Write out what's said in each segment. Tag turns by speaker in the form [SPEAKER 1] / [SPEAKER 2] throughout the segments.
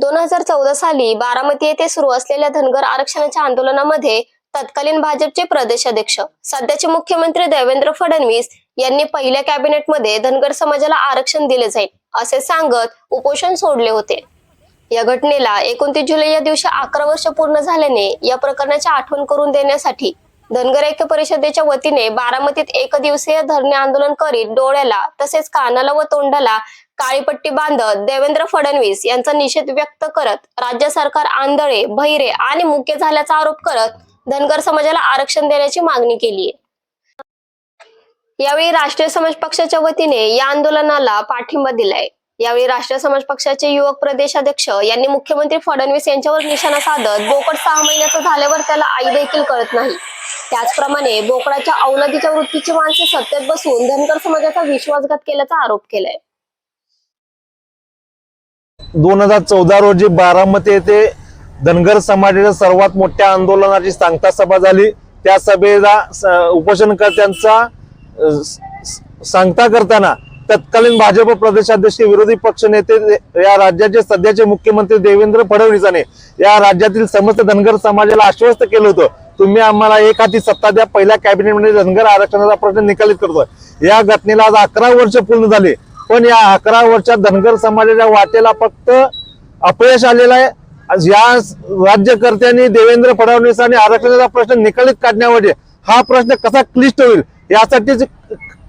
[SPEAKER 1] दोन हजार चौदा साली बारामती येथे सुरू असलेल्या धनगर आरक्षणाच्या आंदोलनामध्ये तत्कालीन भाजपचे प्रदेशाध्यक्ष सध्याचे मुख्यमंत्री देवेंद्र फडणवीस यांनी पहिल्या कॅबिनेटमध्ये धनगर समाजाला आरक्षण दिले जाईल असे सांगत उपोषण सोडले होते. या घटनेला एकोणतीस जुलै या दिवशी अकरा वर्ष पूर्ण झाल्याने या प्रकरणाची आठवण करून देण्यासाठी धनगर ऐक्य परिषदेच्या वतीने बारामतीत एक दिवसीय धरणे आंदोलन करीत डोळ्याला तसेच कानाला व तोंडाला काळीपट्टी बांधत देवेंद्र फडणवीस यांचा निषेध व्यक्त करत राज्य सरकार आंधळे भैरे आणि मुके झाल्याचा आरोप करत धनगर समाजाला आरक्षण देण्याची मागणी केली यावेळी राष्ट्रीय समाज पक्षाच्या वतीने या आंदोलनाला पाठिंबा दिलाय. यावेळी राष्ट्रीय समाज पक्षाचे युवक प्रदेशाध्यक्ष यांनी मुख्यमंत्री फडणवीस यांच्यावर निशाणा साधत बोकड सहा महिन्याचा झाल्यावर त्याला आई देखील कळत नाही. त्याचप्रमाणे बोकडाच्या औलादीच्या वृत्तीची माणसे सत्तेत बसून धनगर समाजाचा विश्वासघात केल्याचा आरोप केलाय.
[SPEAKER 2] दोन हजार चौदा रोजी बारामती येथे धनगर समाजाच्या सर्वात मोठ्या आंदोलनाची सांगता सभा झाली. त्या सभेला उपोषणकर्त्यांचा सांगता करताना तत्कालीन भाजप प्रदेशाध्यक्ष विरोधी पक्षनेते या राज्याचे सध्याचे मुख्यमंत्री देवेंद्र फडणवीस यांनी या राज्यातील समस्त धनगर समाजाला आश्वस्त केलं होतं. तुम्ही आम्हाला एक हाती सत्ता द्या पहिल्या कॅबिनेटमध्ये धनगर आरक्षणाचा प्रश्न निकालित करतोय. या घटनेला आज अकरा वर्ष पूर्ण झाली. पण या अकरा वर्षात धनगर समाजाच्या वाटेला फक्त अपयश आलेलं आहे. आज या राज्यकर्त्यांनी देवेंद्र फडणवीसांनी आरक्षणाचा प्रश्न निकालित काढण्यामध्ये हा प्रश्न कसा क्लिष्ट होईल यासाठीच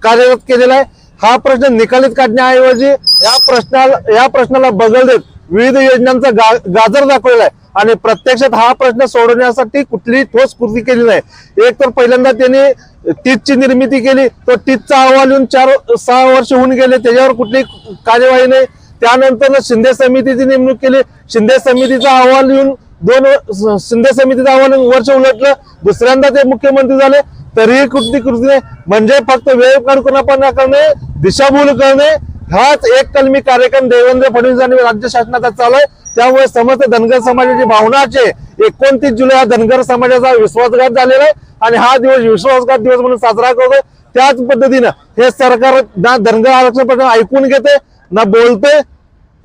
[SPEAKER 2] कार्यरत केलेला आहे. हा प्रश्न निकालीत काढण्याऐवजी या प्रश्नाला या प्रश्नाला बगल देत विविध योजनांचा गा, गाजर दाखवलेला आहे. आणि प्रत्यक्षात हा प्रश्न सोडवण्यासाठी कुठलीही ठोस कृती केली नाही. एक तर पहिल्यांदा त्यांनी टीचची निर्मिती केली. तो टीचचा अहवाल येऊन चार सहा वर्ष होऊन गेले. त्याच्यावर कुठली कार्यवाही नाही. त्यानंतर शिंदे समितीची नेमणूक केली. शिंदे समितीचा अहवाल येऊन दोन शिंदे समितीचा अहवाल वर्ष उलटलं. दुसऱ्यांदा ते मुख्यमंत्री झाले. तरीही कुठली कृती नाही. म्हणजे फक्त वेळ कडकुणापणा करणे दिशाभूल करणे हाच एक कलमी कार्यक्रम देवेंद्र फडणवीस आणि राज्य शासनाचा चालू आहे. त्यामुळे समस्त धनगर समाजाची भावनाचे एकोणतीस जुलै हा धनगर समाजाचा विश्वासघात झालेला आहे आणि हा दिवस विश्वासघात दिवस म्हणून साजरा करतो त्याच पद्धतीनं हे सरकार ना धनगर आरक्षण ऐकून घेते ना बोलते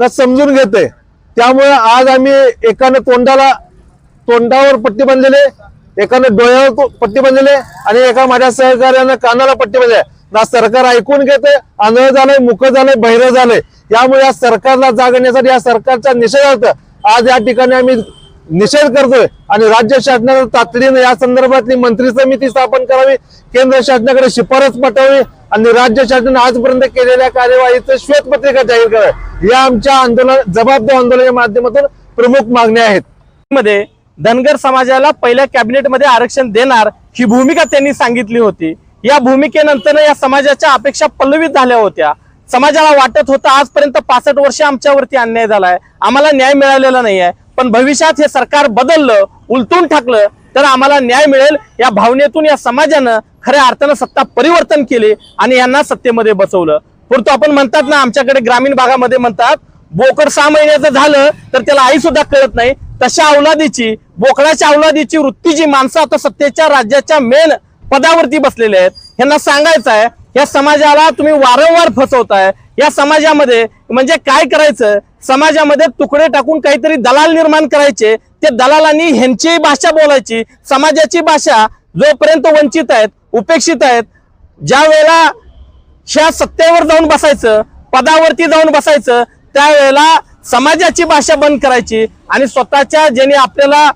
[SPEAKER 2] ना समजून घेते. त्यामुळे आज आम्ही एकानं तोंडाला तोंडावर पट्टी बांधलेले एकानं डोळ्यावर पट्टी बांधलेले आणि एका माझ्या सहकार्यानं कानाला पट्टी बांधली ना सरकार ऐकून घेते आंधळ झालंय मुख झालंय बहिरं झालंय. यामुळे या सरकारला जागण्यासाठी या सरकारच्या निषेधार्थ आज या ठिकाणी आम्ही निषेध करतोय आणि राज्य शासनानं तातडीने या संदर्भातली मंत्री समिती स्थापन करावी केंद्र शासनाकडे शिफारस पाठवावी आणि राज्य शासनाने आजपर्यंत केलेल्या कार्यवाहीचं श्वेतपत्रिका जाहीर करावी. या आमच्या आंदोलन जबाबदार आंदोलनाच्या माध्यमातून प्रमुख मागण्या आहेत.
[SPEAKER 3] मध्ये धनगर समाजाला पहिल्या कॅबिनेटमध्ये आरक्षण देणार ही भूमिका त्यांनी सांगितली होती. या भूमिकेनंतर या समाजाच्या अपेक्षा पल्लवित झाल्या होत्या. समाजाला वाटत होतं आजपर्यंत पासष्ट वर्ष आमच्यावरती अन्याय झालाय. आम्हाला न्याय मिळालेला नाही आहे पण भविष्यात हे सरकार बदललं उलटून टाकलं तर आम्हाला न्याय मिळेल या भावनेतून या समाजानं खऱ्या अर्थानं सत्ता परिवर्तन केले आणि यांना सत्तेमध्ये बसवलं. परंतु आपण म्हणतात ना आमच्याकडे ग्रामीण भागामध्ये म्हणतात बोकड सहा महिन्याचं झालं तर त्याला आई सुद्धा कळत नाही. तशा अवलादीची बोकडाच्या अवलादीची वृत्तीची माणसं आता सत्तेच्या राज्याच्या मेन पदावरती बसलेले आहेत. यांना सांगायचं आहे या समाजाला तुम्ही वारंवार फसवताय. या समाजामध्ये म्हणजे काय करायचं? समाजामध्ये तुकडे टाकून काहीतरी दलाल निर्माण करायचे. ते दलालांनी ह्यांची भाषा बोलायची. समाजाची भाषा जोपर्यंत वंचित आहेत उपेक्षित आहेत ज्या वेळेला ह्या सत्तेवर जाऊन बसायचं पदावरती जाऊन बसायचं त्यावेळेला समाजाची भाषा बंद करायची आणि स्वतःच्या ज्यांनी आपल्याला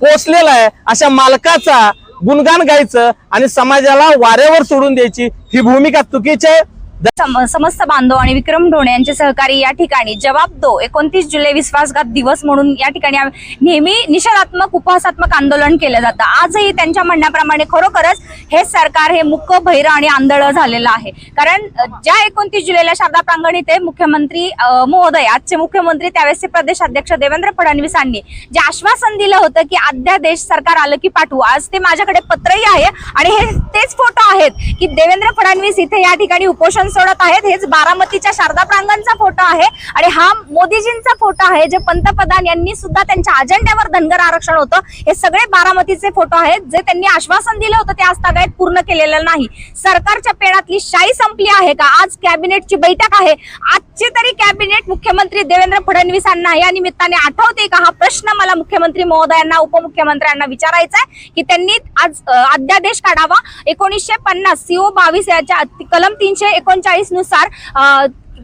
[SPEAKER 3] पोचलेला आहे अशा मालकाचा गुणगान गायचं आणि समाजाला वाऱ्यावर सोडून द्यायची ही भूमिका चुकीची आहे.
[SPEAKER 4] समस्त बांधव आणि विक्रम ढोणे यांचे सहकारी या ठिकाणी जवाब दो. एकोणतीस जुलै विश्वासघात दिवस म्हणून या ठिकाणी नेहमी निषेधात्मक उपहासात्मक आंदोलन केलं जातं. आजही त्यांच्या म्हणण्याप्रमाणे खरोखरच हे सरकार हे मुक भैर आणि आंधळ झालेलं आहे. कारण ज्या एकोणतीस जुलैला शारदा प्रांगण इथे मुख्यमंत्री महोदय आजचे मुख्यमंत्री त्यावेळेसचे प्रदेशाध्यक्ष देवेंद्र फडणवीसांनी जे आश्वासन दिलं होतं की अध्यादेश सरकार आलं की पाठवू आज ते माझ्याकडे पत्रही आहे आणि हे तेच फोटो आहेत की देवेंद्र फडणवीस इथे या ठिकाणी उपोषण सोडत आहेत. हेच बारामतीच्या शारदा प्रांगणचा फोटो आहे. आणि हा मोदीजींचा फोटो आहे जे पंतप्रधान यांनी सुद्धा त्यांच्या अजेंड्यावर धनगर आरक्षण होतं. हे सगळे बारामतीचे फोटो आहेत. जे त्यांनी आश्वासन दिलं होतं ते आज तागायत पूर्ण केलेलं नाही. सरकारच्या पेडातली शाही संपली आहे का? आज कॅबिनेटची बैठक आहे. आजची तरी कॅबिनेट मुख्यमंत्री देवेंद्र फडणवीसांना या निमित्ताने आठवते का? हा प्रश्न मला मुख्यमंत्री महोदयांना उपमुख्यमंत्र्यांना विचारायचा आहे की त्यांनी आज अध्यादेश काढावा. एकोणीसशे पन्नास सीओ बावीस याच्या कलम तीनशे एकोणचाळीसनुसार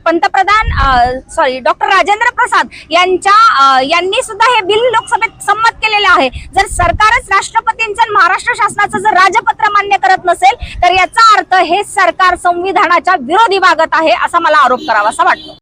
[SPEAKER 4] पंतप्रधान सॉरी डॉक्टर राजेंद्र प्रसाद यांच्या यांनी सुद्धा हे बिल लोकसभेत संमत केलेलं आहे. जर सरकारच राष्ट्रपतींचं महाराष्ट्र शासनाचं जर राजपत्र मान्य करत नसेल तर याचा अर्थ हे सरकार संविधानाच्या विरोधी वागत आहे असा मला आरोप करावासा वाटतो.